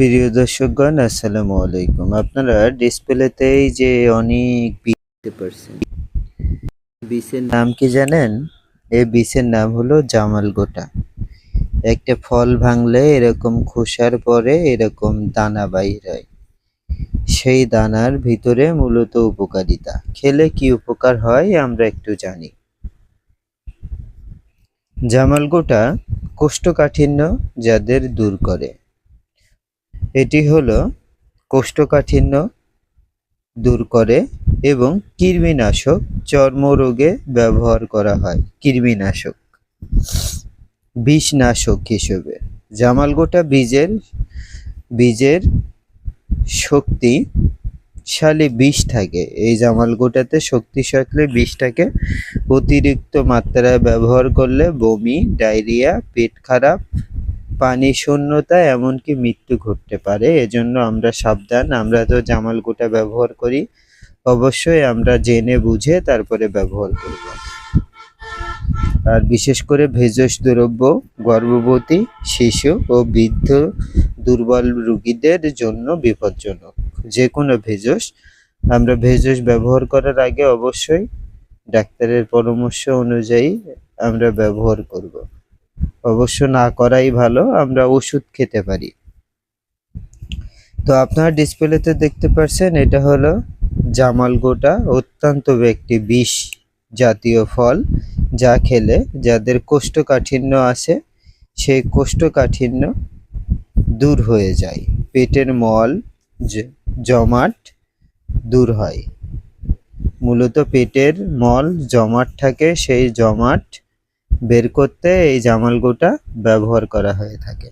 প্রিয় দর্শকগণ, আসসালামু আলাইকুম। আপনারা ডিসপ্লেতেই যে অনেক দেখতে পারছেন। বীজের নাম কি জানেন? এই বীজের নাম হলো জামাল গোটা। একটা ফল ভাঙলে এরকম খোসার পরে এরকম দানা বাইর হয়। সেই দানার ভিতরে মূলত উপকারিতা। খেলে কি উপকার হয় আমরা একটু জানি। জামাল গোটা কোষ্ঠকাঠিন্য যাদের দূর করে। এটি হলো কোষ্ঠকাঠিন্য দূর করে এবং কৃমিনাশক চর্মরোগে ব্যবহার করা হয়, কৃমিনাশক। বিষনাশক হিসেবে। জামালগোটা বীজের বীজের শক্তিশালী বিষ থাকে। এই জামালগোটাতে শক্তিশালী বিষ থাকে অতিরিক্ত মাত্রায় ব্যবহার করলে বমি, ডায়রিয়া, পেট খারাপ পানি শূন্যতা এমনকি মৃত্যু ঘটতে পারে। এজন্য আমরা সাবধান। আমরা তো জামাল গোটা ব্যবহার করি। অবশ্যই আমরা জেনে বুঝে তারপরে ব্যবহার করব। আর বিশেষ করে ভেষজ দ্রব্য, গর্ভবতী শিশু ও বৃদ্ধ দুর্বল রোগীদের জন্য বিপজ্জনক। যে কোনো ভেষজ। আমরা ভেষজ ব্যবহার করার আগে অবশ্যই ডাক্তারের পরামর্শ অনুযায়ী আমরা ব্যবহার করব। অবশ্য না করাই ভালো, আমরা ওষুধ খেতে পারি। তো আপনার ডিসপ্লেতে দেখতে পাচ্ছেন, এটা হলো জামাল গোটা, অত্যন্ত একটি বিষ জাতীয় ফল যা খেলে যাদের কোষ্ঠকাঠিন্য আছে, সেই কোষ্ঠকাঠিন্য দূর হয়ে যায়। পেটের মল জমাট দূর হয়। মূলত পেটের মল জমাট থাকে, সেই জমাট বের করতে এই জামাল গোটা ব্যবহার করা হয়ে থাকে।